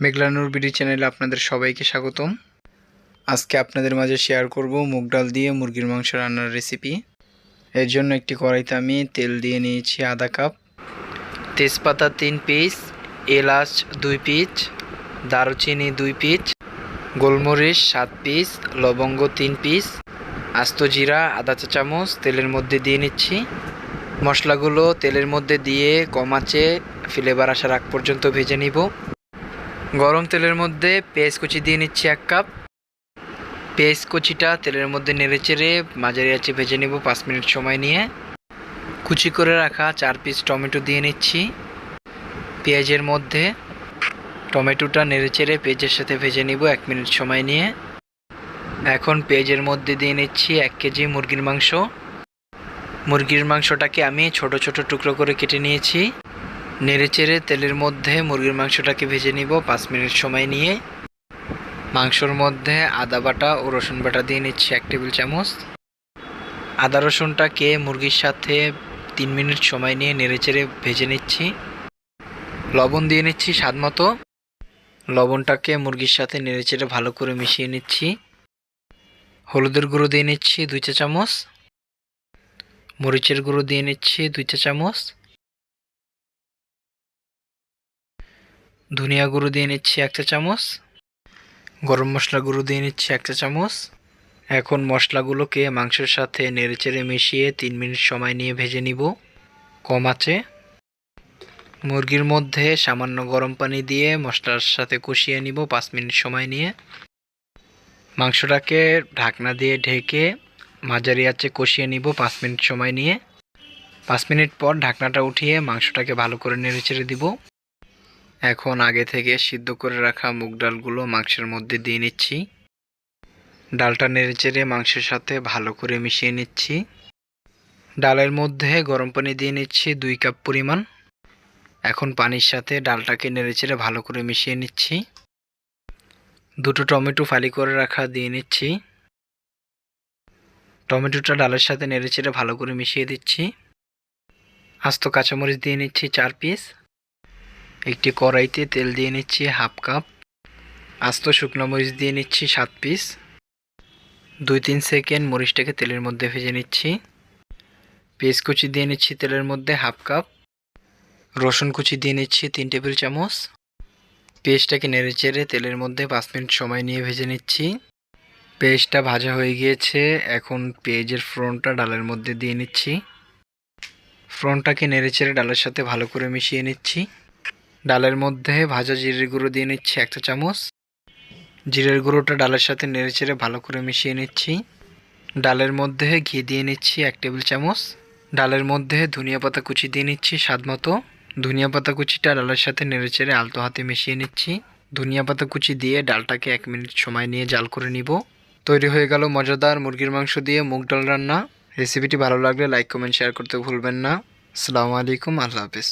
মেঘলানুর BD চ্যানেলে আপনাদের সবাইকে স্বাগতম। আজকে আপনাদের মাঝে শেয়ার করব মুগ ডাল দিয়ে মুরগির মাংস রান্নার রেসিপি এর জন্য একটি কড়াইতে আমি তেল দিয়ে নিয়েছি আধা কাপ। তেজপাতা তিন পিস এলাচ দুই পিস দারুচিনি দুই পিস গোলমরিচ সাত পিস লবঙ্গ তিন পিস আস্ত জিরা আধা চা চামচ তেলের মধ্যে দিয়ে নিচ্ছি। মশলাগুলো তেলের মধ্যে দিয়ে কমাচে আঁচে ফ্লেভার আসার আগ পর্যন্ত ভেজে নিব। গরম তেলের মধ্যে পেঁয়াজ কুচি দিয়ে নিচ্ছি এক কাপ। পেঁয়াজ কুচিটা তেলের মধ্যে নেড়ে চেড়ে মাঝারি আঁচে ভেজে নেব পাঁচ মিনিট সময় নিয়ে। কুচি করে রাখা চার পিস টমেটো দিয়ে নিচ্ছি। পেঁয়াজের মধ্যে টমেটোটা নেড়ে চেড়ে পেঁয়াজের সাথে ভেজে নিব এক মিনিট সময় নিয়ে। এখন পেঁয়াজের মধ্যে দিয়ে নিচ্ছি এক কেজি মুরগির মাংস। মুরগির মাংসটাকে আমি ছোট ছোট টুকরো করে কেটে নিয়েছি। নেড়ে চেড়ে তেলের মধ্যে মুরগির মাংসটাকে ভেজে নিব পাঁচ মিনিট সময় নিয়ে। মাংসর মধ্যে আদা বাটা ও রসুন বাটা দিয়ে নিচ্ছি এক টেবিল চামচ। আদা রসুনটাকে মুরগির সাথে তিন মিনিট সময় নিয়ে নেড়ে চেড়ে ভেজে নিচ্ছি। লবণ দিয়ে নিচ্ছি স্বাদ মতো। লবণটাকে মুরগির সাথে নেড়ে চেড়ে ভালো করে মিশিয়ে নিচ্ছি। হলুদের গুঁড়ো দিয়ে নিচ্ছি দুই চা চামচ। মরিচের গুঁড়ো দিয়ে নিচ্ছি দুই চা চামচ। ধনিয়া গুঁড়ো দিয়ে নিচ্ছি এক চা চামচ, গরম মশলা গুঁড়ো দিয়ে নিচ্ছি এক চা চামচ। এখন মশলাগুলোকে মাংসের সাথে নেড়েচেড়ে মিশিয়ে তিন মিনিট সময় নিয়ে ভেজে নিব। কম আছে। মুরগির মধ্যে সামান্য গরম পানি দিয়ে মশলার সাথে কষিয়ে নিব পাঁচ মিনিট সময় নিয়ে। মাংসটাকে ঢাকনা দিয়ে ঢেকে মাঝারি আছে কষিয়ে নিব পাঁচ মিনিট সময় নিয়ে। পাঁচ মিনিট পর ঢাকনাটা উঠিয়ে মাংসটাকে ভালো করে নেড়েচেড়ে দিব। এখন আগে থেকে সিদ্ধ করে রাখা মুগ ডালগুলো মাংসের মধ্যে দিয়ে নিচ্ছি। ডালটা নেড়েচেড়ে মাংসের সাথে ভালো করে মিশিয়ে নিচ্ছি। ডালের মধ্যে গরম পানি দিয়ে নিচ্ছি দুই কাপ পরিমাণ। এখন পানির সাথে ডালটাকে নেড়েচেড়ে ভালো করে মিশিয়ে নিচ্ছি। দুটো টমেটো ফালি করে রাখা দিয়ে নিচ্ছি। টমেটোটা ডালের সাথে নেড়েচেড়ে ভালো করে মিশিয়ে দিচ্ছি। আস্ত কাঁচামরিচ দিয়ে নিচ্ছি চার পিস। একটি কড়াইতে তেল দিয়ে নিচ্ছি হাফ কাপ। আস্ত শুকনো মরিচ দিয়ে নিচ্ছি সাত পিস। দুই তিন সেকেন্ড মরিচটাকে তেলের মধ্যে ভেজে নিচ্ছি। পেঁয়াজ কুচি দিয়ে নিচ্ছি তেলের মধ্যে হাফ কাপ। রসুন কুচি দিয়ে নিচ্ছি তিন টেবিল চামচ। পেঁয়াজটাকে নেড়ে চেড়ে তেলের মধ্যে পাঁচ মিনিট সময় নিয়ে ভেজে নিচ্ছি। পেঁয়াজটা ভাজা হয়ে গিয়েছে, এখন পেঁয়াজের ফ্রনটা ডালের মধ্যে দিয়ে নিচ্ছি। ফ্রনটাকে নেড়ে চেড়ে ডালের সাথে ভালো করে মিশিয়ে নিচ্ছি। ডালের মধ্যে ভাজা জিরের গুঁড়ো দিয়ে নিচ্ছি একটা চামচ। জিরের গুঁড়োটা ডালের সাথে নেড়ে চেড়ে ভালো করে মিশিয়ে নিচ্ছি। ডালের মধ্যে ঘি দিয়ে নিচ্ছি এক টেবিল চামচ। ডালের মধ্যে ধনিয়া পাতা কুচি দিয়ে নিচ্ছি স্বাদ মতো। ধনিয়া পাতা কুচিটা ডালের সাথে নেড়ে চেড়ে আলতো হাতে মিশিয়ে নিচ্ছি। ধনিয়া পাতা কুচি দিয়ে ডালটাকে এক মিনিট সময় নিয়ে জাল করে নিব। তৈরি হয়ে গেল মজাদার মুরগির মাংস দিয়ে মুগ ডাল রান্না। রেসিপিটি ভালো লাগলে লাইক, কমেন্ট, শেয়ার করতে ভুলবেন না। আসসালামু আলাইকুম, আল্লাহ হাফিজ।